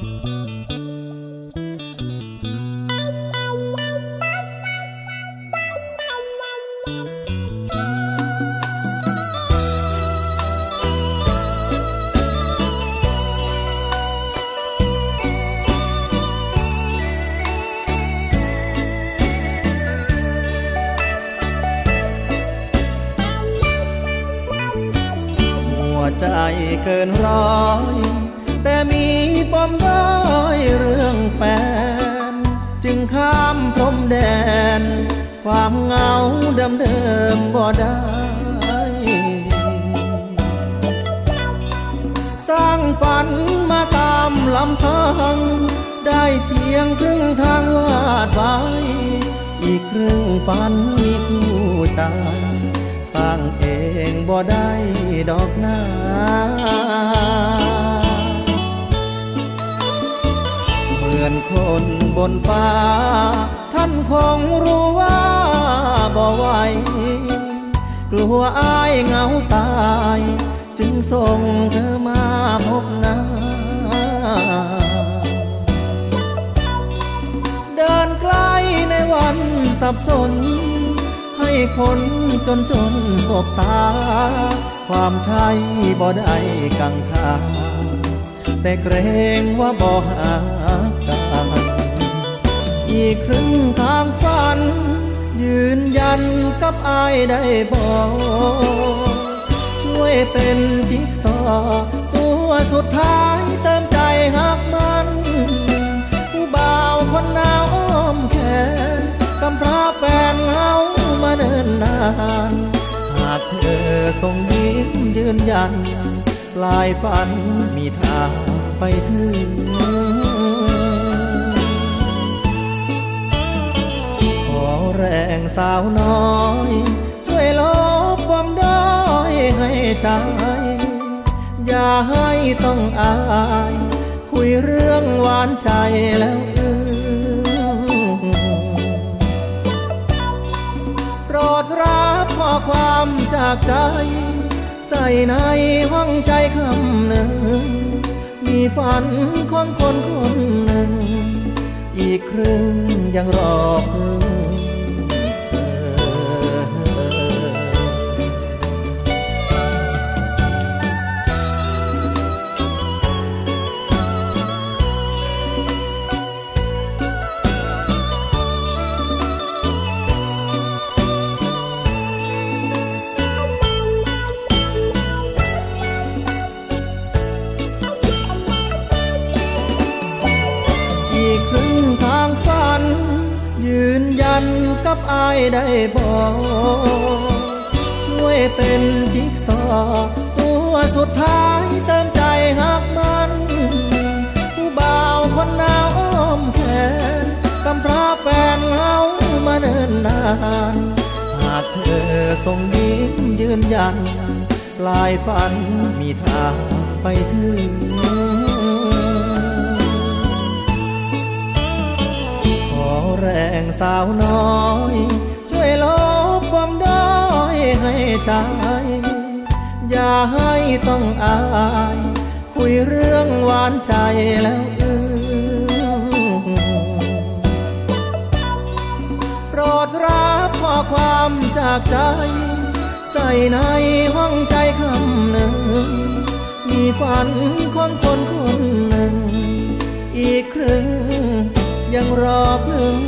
หัวใจเกินร้อย พรมแดน ความเหงาเดิมเดิมๆบ่ได้สร้างฝันมาตามลำพัง ได้เพียงครึ่งทางวาดไว้ อีกครึ่งฝันมีคู่ใจสร้างเองบ่ได้ดอกนา มือนคนบนฟ้า ท่านคงรู้ว่าบ่ไหวกลัวอายเหงาตาย จึงส่งเธอมาพบหน้า เดินใกล้ในวันสับสน ให้คนจนจนสบตา ความใช่บ่ได้กังขา แต่เกรงว่าบ่หากันอีกครึ่งทางฝัน ยืนยันกับอายได้บอกช่วยเป็นจิ๊กซอว์ตัวสุดท้ายเติมใจหักมันผู้บ่าวคนหนาวอ้อมแขนกำพร้าแฟนเหงามาเนินนาน หากเธอทรงยิ้มยืนยัน ปลายฝันมีทางไปถึงขอแรงสาวน้อย ช่วยลบความด้อยให้ใจ อย่าให้ต้องอาย คุยเรื่องหวานใจแล้วอื้โปรดรับข้อความจากใจ ใส่ในห้องใจคำหนึ่ง มีฝันของคนคนหนึ่ง อีกครึ่งยังรอเพิ่งันกับอายได้บอกช่วยเป็นจิ๊กซอว์ตัวสุดท้ายเติมใจหักมันผู้บ่าวคนหนาวอ้อมแขนกำพร้าแฟนเหงามาเนินนาน หากเธอทรงยิ้มยืนยันปลายฝันมีทางไปถึง สาวน้อย ช่วยลบความด้อยให้ใจ อย่าให้ต้องอาย คุยเรื่องหวานใจแล้วอือโปรดรับข้อความจากใจ ใส่ในห้องใจคำหนึ่ง มีฝันของคนคนหนึ่ง อีกครึ่งยังรอเพื่